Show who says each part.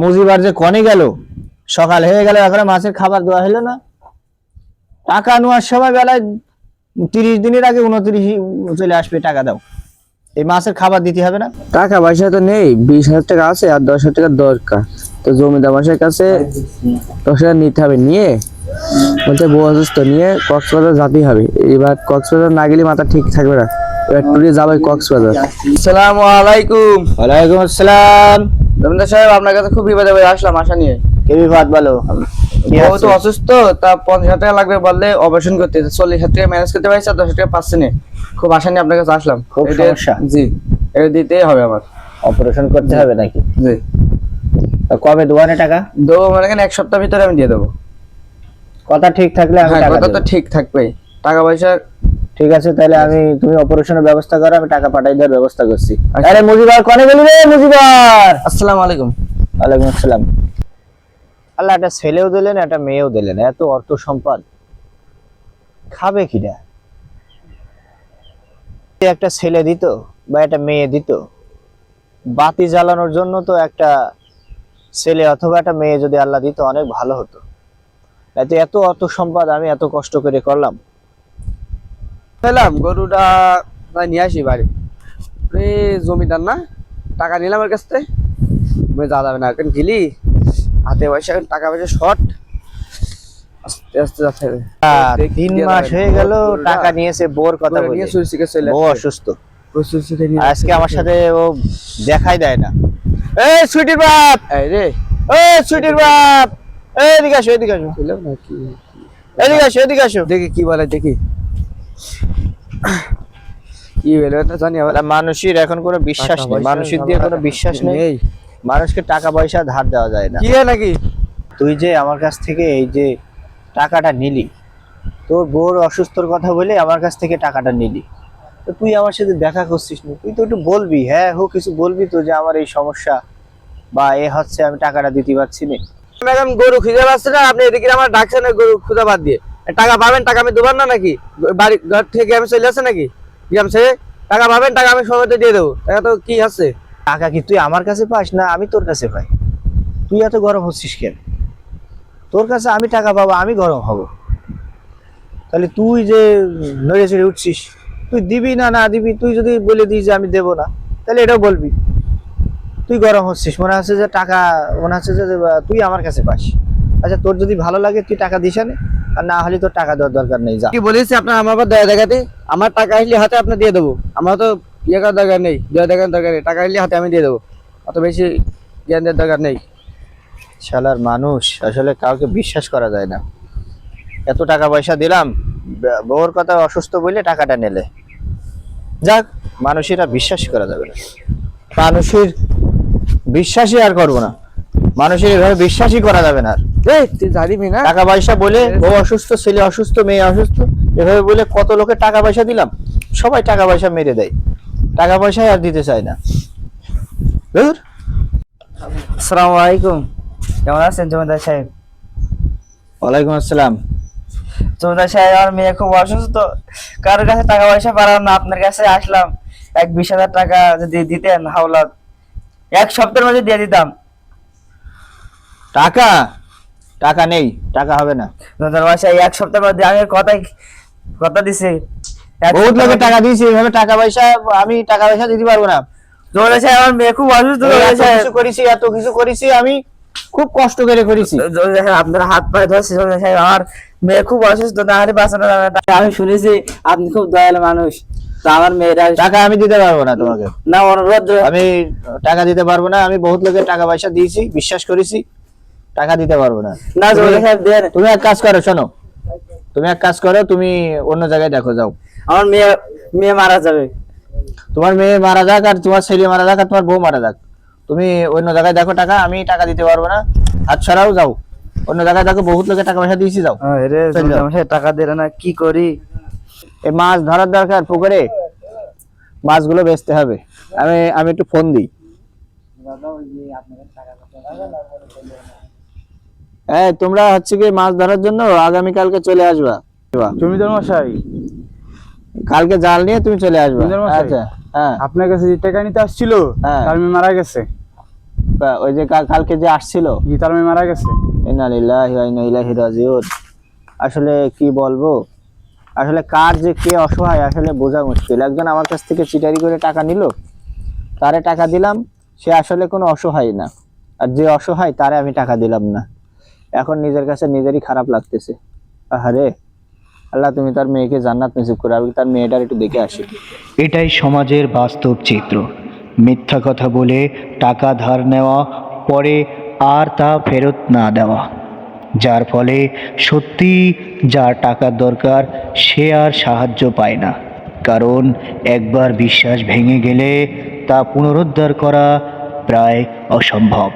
Speaker 1: মুজিবার যে কনে গেল সকাল হয়ে গেল এখন মাছের খাবার দেওয়া হলো না। টাকা নেওয়ার সময় বেলায় তিরিশ দিনের আগে উনত্রিশ চলে আসবে টাকা দাও। এই মাছের খাবার দিতে হবে না।
Speaker 2: টাকা পয়সা তো নেই বিশ হাজার টাকা আছে আর দশ হাজার টাকা দরকার। তো জমিদার মশাইয়ের কাছে দশ হাজার নিতে হবে নিয়ে বলছে বউ অসুস্থ নিয়ে কক্সবাজার যেতেই হবে। এবার কক্সবাজার না গেলে মাথা ঠিক থাকবে না। এবার টুরে যাবে কক্সবাজার। আসসালামু আলাইকুম।
Speaker 1: ওয়ালাইকুম আসসালাম।
Speaker 2: জমিদার সাহেব আপনার কাছে খুব বিপদে পড়ে আসলাম আশা নিয়ে।
Speaker 1: কে বিপদ বলো?
Speaker 2: বউ তো অসুস্থ তা পঞ্চাশ হাজার টাকা লাগবে বললে অপারেশন করতে। চল্লিশ হাজার টাকা ম্যানেজ করতে পারছি আর দশ টাকা পাচ্ছে না। খুব আশা নিয়ে আপনার কাছে আসলাম।
Speaker 1: খুব সমস্যা।
Speaker 2: জি এটা দিতেই হবে আমার।
Speaker 1: অপারেশন করতে হবে নাকি?
Speaker 2: জি।
Speaker 1: কবে দোয়ানে টাকা?
Speaker 2: দেবো মানে এক সপ্তাহ ভিতরে আমি দিয়ে দেবো।
Speaker 1: কথা ঠিক থাকলে আমি
Speaker 2: হ্যাঁ
Speaker 1: টাকা
Speaker 2: কথা তো ঠিক থাকবে টাকা পয়সা
Speaker 1: ঠিক আছে তাহলে আমি তুমি অপারেশনের ব্যবস্থা করো আমি টাকা পাঠাই দেওয়ার ব্যবস্থা করছি।
Speaker 2: আচ্ছা।
Speaker 1: আরে মুজিবার কনে গেলি রে মুজিবার!
Speaker 2: আসসালামু আলাইকুম।
Speaker 1: ওয়ালাইকুম আসসালাম। আল্লাহ একটা ছেলেও দিলেন একটা মেয়েও দিলেন এত অর্থ সম্পদ। খাবে কিনা? একটা ছেলে দিত বা একটা মেয়ে দিত বাতি জ্বালানোর জন্য তো একটা ছেলে অথবা একটা মেয়ে যদি আল্লাহ দিত অনেক ভালো হতো। এত এত অর্থ সম্পদ আমি এত কষ্ট করে করলাম।
Speaker 2: পেলাম গরুটা নিয়ে আসি বাড়ি। রে জমিদার না টাকা নিলাম ওর কাছ থেকে। যা যাবে না এখন গেলি। হাতে পয়সা এখন টাকা পয়সা শর্ট। আস্তে আস্তে যাচ্ছে
Speaker 1: তিন মাস হয়ে গেল টাকা নিয়েছে বোর কথা বলে। অসুস্থ। আজকে আমার সাথে ও দেখাই দেয় না। সুইটির বাপ!
Speaker 2: এই রে।
Speaker 1: এই সুইটির বাপ! এই এদিকে আসো এদিকে আসো।
Speaker 2: ছিল নাকি?
Speaker 1: এদিকে আসো এদিকে আসো।
Speaker 2: দেখি কি বলে দেখি। কি জানি
Speaker 1: মানুষের এখন কোনো বিশ্বাস নেই। মানুষের দিয়ে কোনো বিশ্বাস নেই। মানুষকে টাকা পয়সা ধার দেওয়া যায় না।
Speaker 2: কি নাকি?
Speaker 1: তুই যে আমার কাছ থেকে এই যে টাকাটা নিলি তোর বউর অসুস্থর কথা বলে আমার কাছ থেকে টাকাটা নিলি তো তুই আমার সাথে দেখা করছিস না? তুই তো একটু বলবি হ্যাঁ হো কিছু বলবি তো যে আমার এই সমস্যা বা এ হচ্ছে আমি টাকাটা দিতে পারছি না।
Speaker 2: ম্যাডাম গরু খুঁজে পাচ্ছে না? আপনি এদিকে আমার ডাকছেন না গরু খুঁজে বাদ দিয়ে। টাকা পাবেন, টাকা আমি দেবার না নাকি? বাড়ি, ঘর থেকে আমি চলে আসছে নাকি? টাকা পাবেন, টাকা আমি সময় দিয়ে দেবো। টাকা তো কি আছে?
Speaker 1: টাকা কি তুই আমার কাছে পাস না আমি তোর কাছে পাই? তুই এত গরম হচ্ছিস কেন? তোর কাছে আমি টাকা পাবো, আমি গরম হব। তাহলে তুই যে নড়ে চড়ে উঠছিস, তুই দিবি না না দিবি, তুই যদি বলে দিস যে আমি দেবো না, তাহলে এটাও বলবি। তুই গরম হচ্ছিস, মনে হচ্ছে যে টাকা, মনে হচ্ছে যে তুই আমার কাছে পাস। আচ্ছা তোর যদি ভালো লাগে, তুই টাকা দিস না না হলে তো টাকা দেওয়ার দরকার নেই যা।
Speaker 2: কি বলেছি আপনার আমার আবার দয়া দেখাতে? আমার টাকা আসলে হাতে আপনার দিয়ে দেবো। আমার তো ইয়ে করার দরকার নেই দয়া দেখার দরকার নেই। টাকা আসলে হাতে আমি দিয়ে দেবো। অত বেশি জ্ঞান দেওয়ার দরকার নেই।
Speaker 1: শালার মানুষ আসলে কাউকে বিশ্বাস করা যায় না। এত টাকা পয়সা দিলাম বউর কথা অসুস্থ বলে টাকাটা নিলে। যাক মানুষেরা বিশ্বাস করা যাবে না। মানুষের বিশ্বাসই আর করব না। মানুষের এভাবে বিশ্বাসই করা যাবে না আর।
Speaker 2: এই তুই জানিবি না।
Speaker 1: টাকা পয়সা বলে বউ অসুস্থ ছেলে অসুস্থ মেয়ে অসুস্থ এভাবে বলে কত লোকে টাকা পয়সা দিলাম? সবাই টাকা পয়সা মেরে দেয়। টাকা পয়সাই আর দিতে চায় না। ধুর।
Speaker 2: আসসালামু আলাইকুম। কেমন আছেন জমিদার সাহেব?
Speaker 1: ওয়ালাইকুম আসসালাম।
Speaker 2: জমিদার সাহেব আমার মেয়ে খুব অসুস্থ। কারোর কাছে টাকা পয়সা পারাম না আপনার কাছে আসলাম। এক বিশ হাজার টাকা যদি দিতেন হাওলাত। এক সপ্তাহের মধ্যে দিয়ে দিতাম।
Speaker 1: টাকা? টাকা নেই টাকা হবে না।
Speaker 2: জমিদার মশাই এক সপ্তাহের মধ্যে আমি কথাই কথা দিছি।
Speaker 1: বহুত লোকে টাকা দিয়েছে এইভাবে টাকা পয়সা আমি টাকা পয়সা দিতে পারব না।
Speaker 2: জমিদার সাহেব আমার মেয়ে খুব অসুস্থ
Speaker 1: কিছু করেছি এত কিছু করেছি আমি খুব কষ্ট করে করেছি।
Speaker 2: আপনার হাত পায়ে ধরছি আমার মেয়ে খুব অসুস্থ আরে বাঁচানো যাবে আমি শুনেছি আপনি খুব দয়ালু মানুষ আমার মেয়েরা
Speaker 1: টাকা আমি দিতে পারব না তোমাকে।
Speaker 2: না অনুরোধ
Speaker 1: আমি টাকা দিতে পারব না আমি বহুত লোকের টাকা পয়সা দিয়েছি বিশ্বাস করেছি। টাকা দিতে পারব না। তুমি এক কাজ করো শোনো। তুমি এক কাজ করো তুমি অন্য জায়গায় দেখো যাও।
Speaker 2: আমার মেয়ে মেয়ে মারা যাবে।
Speaker 1: তোমার মেয়ে মারা যাক আর তোমার ছেলে মারা যাক আর তোমার বউ মারা যাক। তুমি অন্য জায়গায় দেখো টাকা আমি টাকা দিতে পারব না। হাত ছাড়াও যাও। অন্য জায়গায় দেখো বহুত লোকে টাকা পয়সা দিয়েছি যাও।
Speaker 2: টাকা দিলে না কি করি?
Speaker 1: এই মাছ ধরার দরকার পুকুরে? মাছগুলো বেচতে হবে। আমি আমি একটু ফোন দিই। হ্যাঁ তোমরা হচ্ছে কি মাছ ধরার জন্য আগামী কালকে চলে আসবা।
Speaker 3: জমিদার মশাই।
Speaker 1: কালকে জাল নিয়ে তুমি চলে আসবা। আচ্ছা হ্যাঁ।
Speaker 3: আপনার কাছে যে টাকা নিতে আসছিল
Speaker 1: হ্যাঁ।
Speaker 3: তার মেয়ে মারা গেছে।
Speaker 1: ওই যে কালকে যে আসছিল।
Speaker 3: গীতার মেয়ে মারা গেছে।
Speaker 1: ইন্না লিল্লাহি ওয়া ইন্না ইলাইহি রাজিউন। আসলে কি বলব? আসলে কার যে কে অসহায় আসলে বোঝা মুশকিল। একজন আমার কাছ থেকে চিটারি করে টাকা নিল তারে টাকা দিলাম সে আসলে কোনো অসহায় না। আর যে অসহায় তারে আমি টাকা দিলাম না। এখন নিজের কাছে নিজেরই খারাপ লাগতেছে। আহারে, আল্লাহ তুমি তার মেয়েকে জান্নাত নসিব করে, আমি তার মেয়েটার একটু দেখে আসি।
Speaker 4: এটাই সমাজের বাস্তব চিত্র। মিথ্যা কথা বলে টাকা ধার নেওয়া, পরে আর তা ফেরত না দেওয়া। যার ফলে সত্যি যার টাকার দরকার, সে আর সাহায্য পায় না। কারণ একবার বিশ্বাস ভেঙে গেলে তা পুনরুদ্ধার করা প্রায় অসম্ভব।